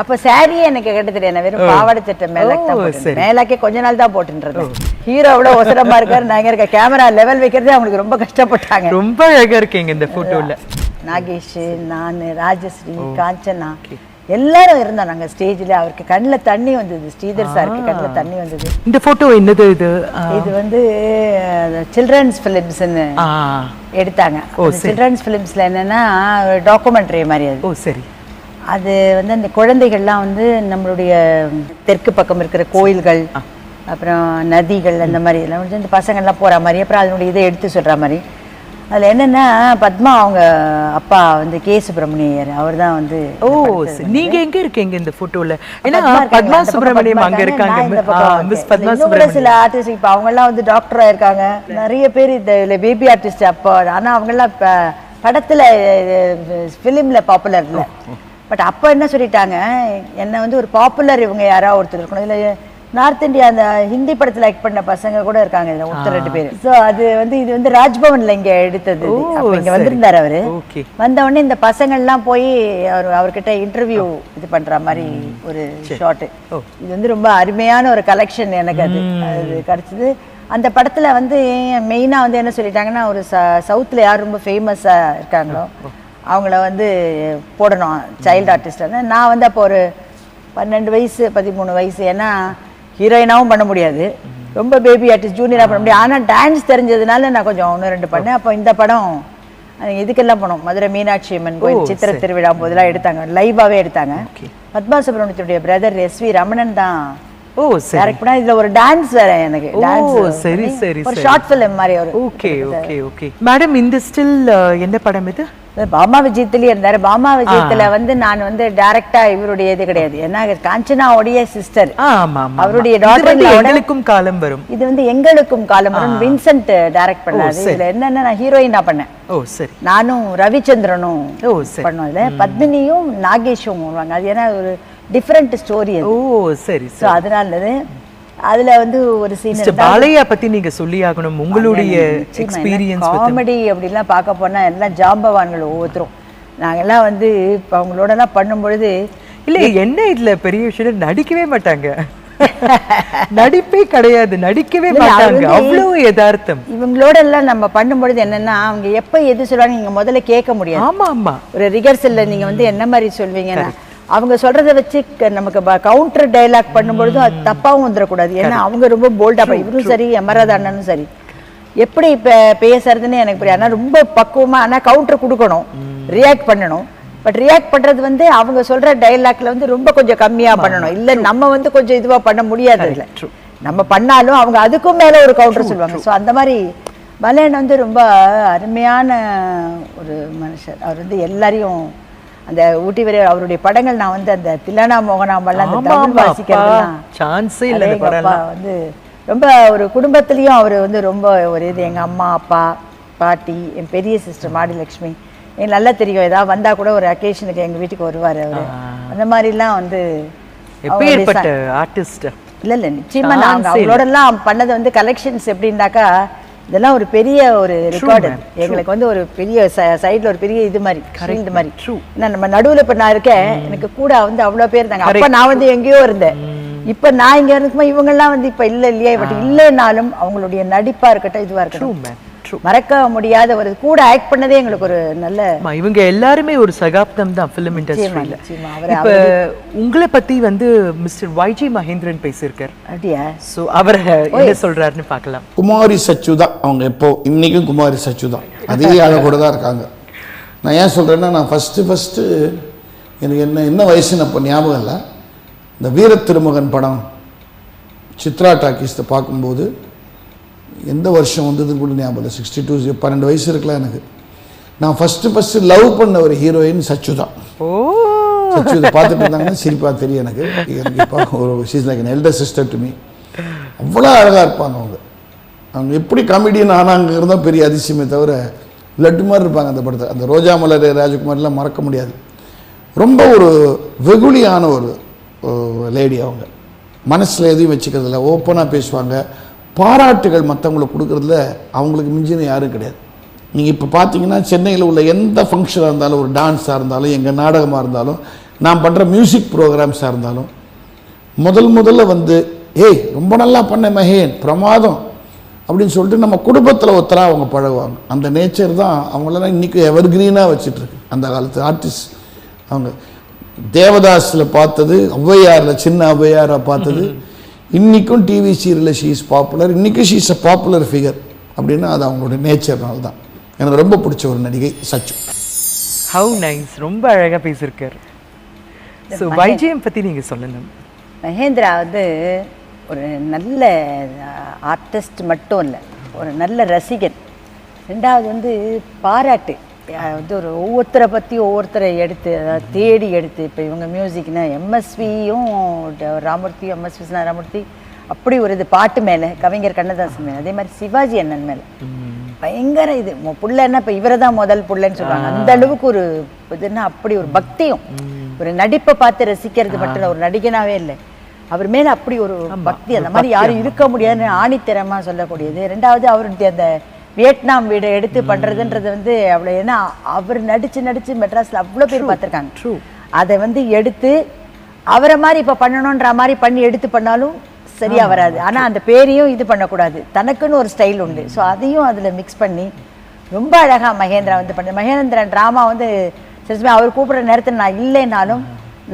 அப்ப சாரியே எனக்கு கட்ட தெரியாது. நான் வெறும் பாவாடை சட்டை மேலாக்கு தான். மேலாக்கே கொஞ்ச நாள் தான் போட்டுருந்தேன் ஹீரோ அவ்வளவு ஒசரமா இருக்காரு. நாங்க இருக்க கேமரா லெவல் வைக்கிறதே அவங்களுக்கு ரொம்ப கஷ்டப்பட்டாங்க. ரொம்ப அழகா இருக்கீங்க இந்த போட்டோல நாகேஷ் நான் ராஜஸ்ரீ காஞ்சனா. எல்லாரும் இருந்தோம் நாங்க ஸ்டேஜ்ல அவருக்கு கண்ணுல தண்ணி வந்தது. ஸ்ரீதர் சாருக்கு கண்ணுல தண்ணி வந்தது. இந்த போட்டோ என்னது இது? இது வந்து சில்ட்ரன்ஸ் ஃபிலிம்ஸ்னு எடுத்தாங்க. சில்ட்ரன்ஸ் ஃபிலிம்ஸ்ல என்னன்னா டாக்குமெண்ட்ரி மாதிரி அது. ஓ சரி. அது வந்து அந்த குழந்தைகள்லாம் வந்து நம்மளுடைய தெற்கு பக்கம் இருக்கிற கோயில்கள் அப்புறம் நதிகள் அந்த மாதிரி எல்லாம் வந்து இந்த பசங்கள்லாம் போகிற மாதிரி அப்புறம் அதனுடைய இதை எடுத்து சொல்கிற மாதிரி. அதில் என்னென்னா பத்மா அவங்க அப்பா வந்து கே. சுப்பிரமணியர் அவர் தான் வந்து ஓ சரி. நீங்க எங்க இருக்கீங்க இந்த போட்டோல ஏன்னா பத்மா சுப்பிரமணியம் அங்க இருக்காங்க. மிஸ். பத்மா கூட சில சுப்பிரமணியம். ஆர்டிஸ்ட் இப்போ அவங்கெல்லாம் வந்து டாக்டரா இருக்காங்க. நிறைய பேர் இந்த பேபி ஆர்டிஸ்ட் அப்போ ஆனா அவங்கெல்லாம் படத்துல ஃபிலிம்ல பாப்புலர் இல்லை. பட் அப்போ என்ன சொல்லிட்டாங்க? என்ன வந்து ஒரு பாப்புலர் இவங்க யாராவது ஒருத்தர் இருக்கணும். இல்லை நார்த் இந்தியா அந்த ஹிந்தி படத்துல ஆக்ட் பண்ண பசங்க கூட இருக்காங்க இதுல ஒருத்தர் ரெண்டு பேர். ஸோ அது வந்து இது வந்து ராஜ்பவன்ல இங்க எடுத்தது இங்க. வந்திருந்தாரு அவரு. ஓகே. வந்த உடனே இந்த பசங்கள்லாம் போய் அவர் அவர்கிட்ட இன்டர்வியூ இது பண்ற மாதிரி ஒரு ஷாட்டு ஓ. இது வந்து ரொம்ப அருமையான ஒரு கலெக்ஷன் எனக்கு அது. அது கிடைச்சது. அந்த படத்துல வந்து மெயினா வந்து என்ன சொல்லிட்டாங்கன்னா ஒரு ச- சவுத்துல யார் ரொம்ப ஃபேமஸா இருக்காங்களோ அவங்கள வந்து போடணும் சைல்டு ஆர்டிஸ்ட் நான் வந்து அப்போ ஒரு பன்னெண்டு வயசு பதிமூணு வயசு. ஏன்னா ஹீரோயினாவும் பண்ண முடியாது. ரொம்ப பேபி ஆர்டிஸ்ட் ஜூனியராக பண்ண முடியாது. ஆனால் டான்ஸ் தெரிஞ்சதுனால நான் கொஞ்சம் ஒன்று ரெண்டு பண்ணேன். அப்போ இந்த படம் இதுக்கெல்லாம் போனோம். மதுரை மீனாட்சி அம்மன் கோயில் சித்திர திருவிழா போதெல்லாம் எடுத்தாங்க. லைவாவே எடுத்தாங்க. பத்மா சுப்ரமணியத்துடைய பிரதர் எஸ் வி ரமணன் தான் ஓ சரி. டைரக்ட் பண்ணா இதுல ஒரு டான்ஸ் வேற எனக்கு. ஓ, சரி, சரி, ஒரு. ஷார்ட் ஃபிலிம் மாதிரி ஒரு ஓகே ஓகே ஓகே மேடம் இந்த ஸ்டில் என்ன படம் இது? பாமா விஜயத்திலயே இருந்தாரு. பாமா விஜயத்துல வந்து நான் வந்து டைரக்டா இவருடைய இது கிடையாது. ஏன்னா காஞ்சனாவுடைய சிஸ்டர் அவருடைய எங்களுக்கும் காலம் வரும். இது வந்து எங்களுக்கும் காலமரும் வின்சென்ட் டைரக்ட் பண்ணாரு. இதுல என்னன்னா நான் ஹீரோயினா பண்ணேன். ஓ சரி. நானும் ரவிச்சந்திரனும் பண்ணோம். இதுல பத்மினியும் நாகேஷும் வருவாங்க. அது ஏன்னா ஒரு டிஃப்ரெண்ட் ஸ்டோரி ஓ சரி ஸோ அதனால அதுல வந்து ஒரு சீன் பாலையா பத்தி நீங்க சொல்லி ஆகணும் உங்களுடைய எக்ஸ்பீரியன்ஸ் காமெடி அப்படிலாம் பார்க்க போனா எல்லாம் ஜாம்பவான்கள் ஒவ்வொருத்தரும். நாங்கெல்லாம் வந்து இப்போ அவங்களோடலாம் பண்ணும்பொழுது இல்ல என்ன இதுல பெரிய விஷயம் நடிக்கவே மாட்டாங்க. நடிப்பே கிடையாது நடிக்கவே மாட்டாங்க. அவ்வளவு யதார்த்தம். இவங்களோட எல்லாம் நம்ம பண்ணும்பொழுது என்னன்னா அவங்க எப்ப எது சொல்றாங்க நீங்க முதல்ல கேட்க முடியாது. ஆமா ஆமா ஒரு ரிகர்சல்ல நீங்க வந்து என்ன மாதிரி சொல்வீங்கன்னா அவங்க சொல்றத வச்சு நமக்கு கவுண்டர் டயலாக் பண்ணும்பொழுதும் அது தப்பாவும் வந்துடக்கூடாது. ஏன்னா அவங்க ரொம்ப போல்டா இவரும் சரி எமராத அண்ணனும் சரி. எப்படி இப்ப பேசுறதுன்னு எனக்கு புரியாது. ஆனா ரொம்ப பக்குவமா ஆனா கவுண்டர் கொடுக்கணும். ரியாக்ட் பண்ணணும். பட் ரியாக்ட் பண்றது வந்து அவங்க சொல்ற டயலாக்ல வந்து ரொம்ப கொஞ்சம் கம்மியா பண்ணணும். இல்ல நம்ம வந்து கொஞ்சம் இதுவா பண்ண முடியாது இல்ல. நம்ம பண்ணாலும் அவங்க அதுக்கும் மேல ஒரு கவுண்டர் சொல்லுவாங்க. சோ அந்த மாதிரி பலேன் வந்து ரொம்ப அருமையான ஒரு மனுஷர். அவர் வந்து எல்லாரையும் அந்த ஊட்டி வரை அவருடைய படங்கள் நான் வந்து அந்த தில்லானா மோகனாம்பல்லாம் அந்த தமிழ் வாசிக்கிறதுலாம் சான்ஸே இல்ல. வந்து ரொம்ப ஒரு குடும்பத்திலயும் அவர் வந்து ரொம்ப ஒரு இது. எங்க அம்மா அப்பா பாட்டி என் பெரிய சிஸ்டர் மாடிலட்சுமி எனக்கு நல்லா தெரியும். ஏதாவது வந்தா கூட ஒரு அக்கேஷனுக்கு எங்க வீட்டுக்கு வருவாரு அவரு. அந்த மாதிரிலாம் வந்து ஆர்டிஸ்ட் இல்ல இல்ல. நிச்சயமா நாங்க Chance-ஏ அவங்களோட எல்லாம் பண்ணது வந்து கலெக்ஷன்ஸ் எப்படின்னாக்கா இதெல்லாம் ஒரு பெரிய ஒரு ரெக்கார்டு எங்களுக்கு வந்து ஒரு பெரிய சைடுல ஒரு பெரிய இது மாதிரி ஷீல்டு மாதிரி. ஏன்னா நம்ம நடுவுல இப்ப நான் இருக்கேன் எனக்கு கூட வந்து அவ்வளவு பேர் இருந்தாங்க. அப்ப நான் வந்து எங்கேயோ இருந்தேன். இப்ப நான் இங்க இருக்கும்போது இவங்க எல்லாம் வந்து இப்ப இல்ல இல்லையா? பட் இல்லைனாலும் அவங்களுடைய நடிப்பா இருக்கட்டும் இதுவா ட்ரூ இருக்கட்டும். ட்ரூ மறக்க முடியாத ஒரு கூட ஆக்ட் பண்ணதே எங்களுக்கு ஒரு நல்ல இவங்க எல்லாருமே ஒரு சகாப்தம் தான் ஃபிலிம் இண்டஸ்ட்ரியில இப்ப உங்களை பத்தி வந்து மிஸ்டர் வைஜி மகேந்திரன் பேசியிருக்கார். அப்படியா? சோ அவர் என்ன சொல்றாருன்னு பார்க்கலாம். குமாரி சச்சு தான். அவங்க எப்போ இன்றைக்கும் குமாரி சச்சு தான். அதே அழகோட தான் இருக்காங்க. நான் ஏன் சொல்கிறேன்னா நான் ஃபஸ்ட்டு ஃபஸ்ட்டு எனக்கு என்ன என்ன வயசுன்னு அப்போ ஞாபகம் இல்லை. இந்த வீர திருமகன் படம் சித்ரா டாக்கீஸை பார்க்கும்போது எந்த வருஷம் வந்ததுன்னு கூட ஞாபகம் இல்லை. சிக்ஸ்டி டூ பன்னெண்டு வயசு இருக்கலாம் எனக்கு. நான் ஃபஸ்ட்டு ஃபஸ்ட்டு லவ் பண்ண ஒரு ஹீரோயின் சச்சு தான். ஓ. சச்சு இதை பார்த்துட்டு இருந்தாங்கன்னா சிரிப்பாக தெரியும் எனக்கு. எனக்கு ஒரு she's like elder sister to me அவ்வளோ அழகாக இருப்பாங்க அவங்க. அவங்க எப்படி காமெடியன் ஆனாங்கிறது தான் பெரிய அதிசயமே தவிர லட்டு மாதிரி இருப்பாங்க அந்த படத்தை அந்த ரோஜா மலர் ராஜகுமார்லாம் மறக்க முடியாது. ரொம்ப ஒரு வெகுளியான ஒரு லேடி அவங்க. மனசில் எதையும் வச்சுக்கிறதில்ல. ஓப்பனாக பேசுவாங்க. பாராட்டுகள் மற்றவங்களுக்கு கொடுக்குறதுல அவங்களுக்கு மிஞ்சின யாரும் கிடையாது. நீங்கள் இப்போ பார்த்தீங்கன்னா சென்னையில் உள்ள எந்த ஃபங்க்ஷனாக இருந்தாலும் ஒரு டான்ஸாக இருந்தாலும் எங்கள் நாடகமாக இருந்தாலும் நான் பண்ணுற மியூசிக் ப்ரோக்ராம்ஸாக இருந்தாலும் முதல் முதல்ல வந்து ஏய் ரொம்ப நல்லா பண்ண மகேன் பிரமாதம் அப்படின்னு சொல்லிட்டு நம்ம குடும்பத்தில் ஒருத்தராக அவங்க பழகுவாங்க. அந்த நேச்சர் தான் அவங்களெல்லாம் இன்றைக்கி எவர்கிரீனாக வச்சிட்ருக்கு அந்த காலத்து ஆர்டிஸ்ட் அவங்க. தேவதாஸில் பார்த்தது ஔவையாரில் சின்ன ஔவையாராக பார்த்தது இன்றைக்கும் டிவி சீரியலில் ஷீ இஸ் பாப்புலர் இன்றைக்கும் she is a popular figure அப்படின்னா அது அவங்களோட நேச்சர்னால தான். எனக்கு ரொம்ப பிடிச்ச ஒரு நடிகை சச்சு ஹவு நைஸ் ரொம்ப அழகா பேசியிருக்காரு. ஸோ வைஜெயம் பத்தி நீங்க சொல்லணும் மகேந்திரா வந்து ஒரு நல்ல ஆர்டிஸ்ட் மட்டும் இல்லை. ஒரு நல்ல ரசிகன். ரெண்டாவது வந்து பாராட்டு. வந்து ஒரு ஒவ்வொருத்தரை பற்றி ஒவ்வொருத்தரை எடுத்து அதாவது தேடி எடுத்து இப்போ இவங்க மியூசிக்னா எம்எஸ்வியும் ராமூர்த்தி எம்எஸ்வி ராமூர்த்தி அப்படி ஒரு இது பாட்டு மேலே கவிஞர் கண்ணதாசன் மேலே அதே மாதிரி சிவாஜி அண்ணன் மேலே. பயங்கர இது. புள்ளன்னா இப்போ இவரை தான் முதல் புள்ளன்னு சொல்லுவாங்க. அந்த அளவுக்கு ஒரு இதுன்னா அப்படி ஒரு பக்தியும். ஒரு நடிப்பை பார்த்து ரசிக்கிறது மட்டும் இல்ல, ஒரு நடிகனாவே இல்லை. அவர் மேல அப்படி ஒரு பக்தி அந்த மாதிரி யாரும் இருக்க முடியாதுன்னு ஆணித்தரமா சொல்லக்கூடியது. ரெண்டாவது அவருடைய அந்த வியட்நாம் வீடை எடுத்து பண்றதுன்றது வந்து அவ்வளோ ஏன்னா அவர் நடிச்சு நடிச்சு மெட்ராஸ்ல அவ்வளோ பேர் பார்த்துருக்காங்க. அதை வந்து எடுத்து அவரை மாதிரி இப்போ பண்ணணுன்ற மாதிரி பண்ணி எடுத்து பண்ணாலும் சரியா வராது. ஆனா அந்த பேரையும் இது பண்ணக்கூடாது. தனக்குன்னு ஒரு ஸ்டைல் உண்டு. ஸோ அதையும் அதுல மிக்ஸ் பண்ணி ரொம்ப அழகா மகேந்திரா வந்து பண்ண மகேந்திரன் ட்ராமா வந்து சிறுசுமே அவர் கூப்பிடுற நேரத்தில் நான் இல்லைனாலும்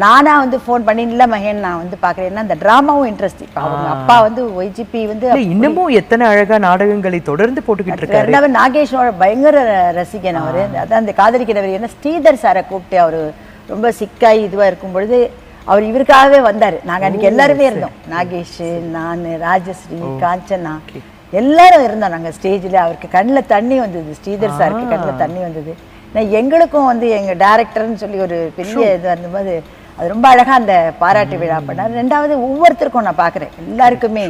நானா வந்து ஃபோன் பண்ணி இல்லை மகேன் நான் வந்து பார்க்குறேன். ஏன்னா அந்த ட்ராமாவும் இன்ட்ரெஸ்ட் இப்போ அவங்க அப்பா வந்து ஒய்ஜிபி வந்து இன்னமும் எத்தனை அழகா நாடகங்களை தொடர்ந்து போட்டுக்கிட்டு இருக்காரு. ரெண்டாவது நாகேஷோட பயங்கர ரசிகன் அவர். அதான் அந்த காதலிக்கிறவர் ஏன்னா ஸ்ரீதர் சாரை கூப்பிட்டு அவர் ரொம்ப சிக்காய் இதுவா இருக்கும் பொழுது அவர் இவருக்காகவே வந்தாரு. நாங்க அன்னைக்கு எல்லாருமே இருந்தோம். நாகேஷ் நான் ராஜஸ்ரீ காஞ்சனா. எல்லாரும் இருந்தோம் நாங்க ஸ்டேஜ்ல அவருக்கு கண்ணில் தண்ணி வந்தது. ஸ்ரீதர் சாருக்கு கண்ணில் தண்ணி வந்தது. நான் எங்களுக்கும் வந்து எங்க டைரக்டர்னு சொல்லி ஒரு பெரிய இது இருந்தபோது அது ரொம்ப அழகா அந்த பாராட்டு விழா பண்ணார். ரெண்டாவது ஒவ்வொருத்தருக்கும் நான் பார்க்குறேன். எல்லாருக்குமே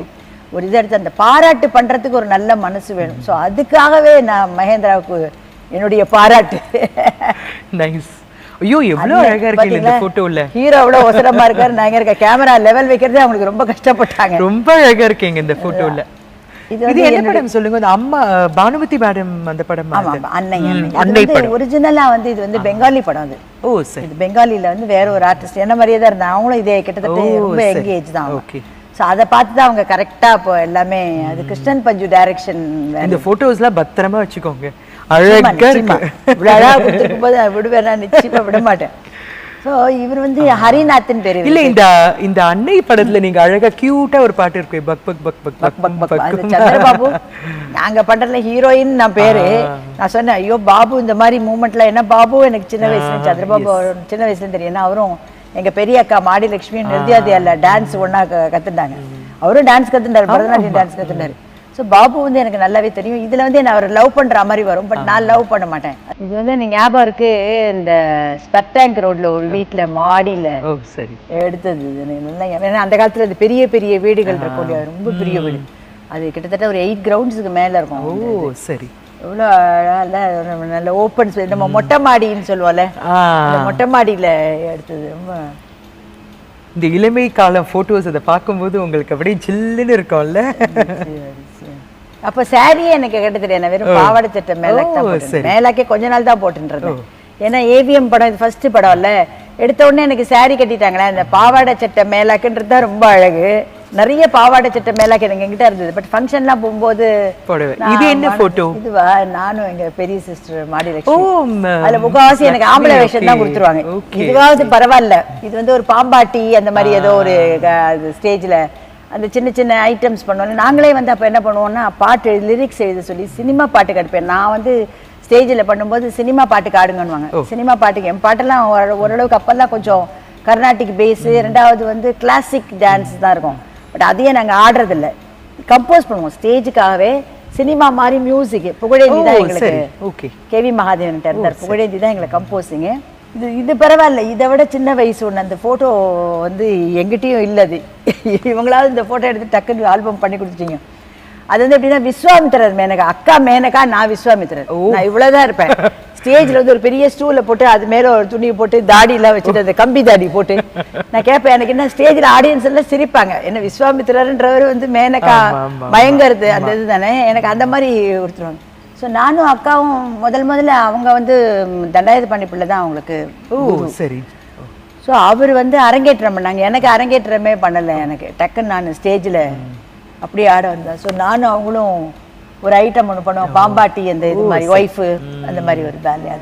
ஒரு இதை எடுத்து அந்த பாராட்டு பண்றதுக்கு ஒரு நல்ல மனசு வேணும். ஸோ அதுக்காகவே நான் மகேந்திராவுக்கு என்னுடைய பாராட்டு. நைஸ் ஐயோ எவ்வளவு அழகா இருக்கு இந்த போட்டோல ஹீரோ அவ்வளோ ஒசரமா இருக்காரு. நான் இருக்க கேமரா லெவல் வைக்கிறதே அவங்களுக்கு ரொம்ப கஷ்டப்பட்டாங்க. ரொம்ப அழகா இருக்கீங்க இந்த போட்டோல இது என்ன படம் சொல்லுங்க? அந்த அம்மா பானுமதி மேடம் அந்த படம் அன்னை அன்னை. ஒரிஜினலா வந்து இது வந்து பெங்காலி படம் அது. ஓ சரி. இது பெங்காலில வந்து வேற ஒரு ஆர்டிஸ்ட் என்ன மாதிரியே தான் இருந்தாங்க. அவங்களும் இதே கிட்டத்தட்ட ரொம்ப. யங் ஏஜ் தான். Okay. ஸோ அதை பார்த்து தான் அவங்க கரெக்டா இப்போ எல்லாமே அது கிருஷ்ணன் பஞ்சு டைரக்ஷன் இந்த போட்டோஸ்லாம் பத்திரமா வச்சுக்கோங்க. அழகா நிச்சயமா. இருக்கு. விடுவேன். நான் நிச்சயமா விட மாட்டேன். ஸோ இவர் வந்து ஹரிநாத்னு பேரு இல்ல இந்த இந்த அன்னை படத்துல நீங்க அழகா கியூட்டா ஒரு பாட்டு இருக்கு. பக் பக் பக் பக் பக் பக் பக் அந்த சந்திரபாபு நாங்க பண்றதுல ஹீரோயின் நான் பேரு. நான் சொன்னேன் ஐயோ பாபு இந்த மாதிரி மூமெண்ட்ல என்ன பாபு எனக்கு சின்ன வயசுல சந்திரபாபு சின்ன வயசுல தெரியும். ஏன்னா அவரும் எங்க பெரிய அக்கா மாடி லட்சுமி நிருதியாதியால டான்ஸ் ஒண்ணா க- கத்துட்டாங்க. அவரும் டான்ஸ் கத்துட்டாரு பரதநாட்டியம் டான்ஸ் கத்துட்டாரு. ஸோ பாபு வந்து எனக்கு நல்லாவே தெரியும். இதுல வந்து என்ன அவர் லவ் பண்ற மாதிரி வரும் பட் நான் லவ் பண்ண மாட்டேன். இது வந்து எனக்கு ஞாபகம் இருக்கு இந்த ஸ்பெர்டாங்க் ரோட்ல ஒரு வீட்ல மாடியில ஓ சரி. எடுத்தது. இது எனக்கு நல்லா ஞாபகம். ஏன்னா அந்த காலத்துல அது பெரிய பெரிய வீடுகள் இருக்கும் இல்லையா? ரொம்ப பெரிய வீடு. அது கிட்டத்தட்ட ஒரு எயிட் கிரவுண்ட்ஸுக்கு மேல இருக்கும் ஓ சரி. எவ்வளோ அழகா நல்ல ஓப்பன் நம்ம மொட்டை மாடின்னு சொல்லுவோம்ல. ஆ. அந்த மொட்டை மாடியில எடுத்தது. ரொம்ப இந்த இளமை காலம் போட்டோஸ் அதை பார்க்கும்போது உங்களுக்கு அப்படியே சில்லுன்னு இருக்கும்ல. அப்ப சாரியே எனக்கு கட்ட தெரியாது. நான் வெறும் பாவாடை சட்டை மேலாக்கு தான் ஓ, போட்டிருந்தேன். சரி. மேலாக்கே கொஞ்ச நாள் தான் போட்டுருந்தேன் ஏன்னா ஏவிஎம் படம் இது ஃபர்ஸ்ட் படம் இல்ல. எடுத்த உடனே எனக்கு saree கட்டிட்டாங்களே அந்த பாவாடை சட்டை மேலாக்குன்றது தான் ரொம்ப அழகு. நிறைய பாவாடை சட்டை மேலாக்கு எனக்கு என்கிட்ட இருந்தது. பட் ஃபங்க்ஷன்லாம் போகும்போது. நான் இது என்ன மா- photo? இதுவா? நானும் எங்க பெரிய சிஸ்டர் ஓ லட்சுமி ம- அதுல முகவாசி எனக்கு ஆம்பளை வேஷம் தான் கொடுத்துருவாங்க. Okay. இதுவாவது பரவாயில்ல. இது வந்து ஒரு பாம்பாட்டி அந்த மாதிரி ஏதோ ஒரு ஸ்டேஜ்ல அந்த சின்ன சின்ன ஐட்டம்ஸ் பண்ணுவோம் நாங்களே வந்து அப்ப என்ன பண்ணுவோம்னா பாட்டு லிரிக்ஸ் எழுத சொல்லி சினிமா பாட்டுக்கு அடுப்பேன் நான் வந்து ஸ்டேஜில் பண்ணும்போது சினிமா பாட்டுக்கு ஆடுங்கன்னுவாங்க. சினிமா பாட்டுக்கு என் பாட்டெல்லாம் ஓர- ஓரளவுக்கு அப்பெல்லாம் கொஞ்சம் கர்நாடிக் பேஸு ரெண்டாவது வந்து கிளாசிக் டான்ஸ் தான் இருக்கும். பட் அதையே நாங்க ஆடுறதில்ல. கம்போஸ் பண்ணுவோம். ஸ்டேஜுக்காகவே சினிமா மாதிரி மியூசிக் புகழேந்தி தான் எங்களுக்கு. okay. கேவி மகாதேவன் இருந்தார். புகழேந்தி தான் எங்களை கம்போஸிங்கு இது இது பரவாயில்ல. இதை விட சின்ன வயசு ஒன்று அந்த ஃபோட்டோ வந்து எங்கிட்டயும் இல்லை அது இவங்களாவது இந்த ஃபோட்டோ எடுத்து டக்குன்னு ஆல்பம் பண்ணி கொடுத்துட்டீங்க. அது வந்து எப்படின்னா விஸ்வாமித்திரர் மேனகா அக்கா மேனகா நான் விஸ்வாமித்திரர். நான் இவ்வளவுதான் இருப்பேன். ஸ்டேஜ்ல வந்து ஒரு பெரிய ஸ்டூல போட்டு அது மேல ஒரு துணியை போட்டு தாடி எல்லாம் வச்சுட்டு அந்த கம்பி தாடி போட்டு. நான் கேட்பேன் எனக்கு என்ன ஸ்டேஜ்ல ஆடியன்ஸ் எல்லாம் சிரிப்பாங்க. என்ன விஸ்வாமித்திரர்ன்றவர் வந்து மேனகா மயங்கறது அந்த இது தானே எனக்கு அந்த மாதிரி கொடுத்துருவாங்க ஸோ நானும் அக்காவும் முதல் முதல்ல அவங்க வந்து தண்டாயுத பண்ணி பிள்ளை தான் அவங்களுக்கு ஓ சரி. ஸோ அவர் வந்து அரங்கேற்றம் பண்ணாங்க. எனக்கு அரங்கேற்றமே பண்ணலை எனக்கு. டக்குன்னு நான் ஸ்டேஜில் அப்படியே ஆட வந்தேன். ஸோ நானும் அவங்களும் ஒரு ஐட்டம் ஒன்று பண்ணுவோம். பாம்பாட்டி அந்த இது மாதிரி ஒய்ஃபு அந்த மாதிரி ஒரு ஜாலியாக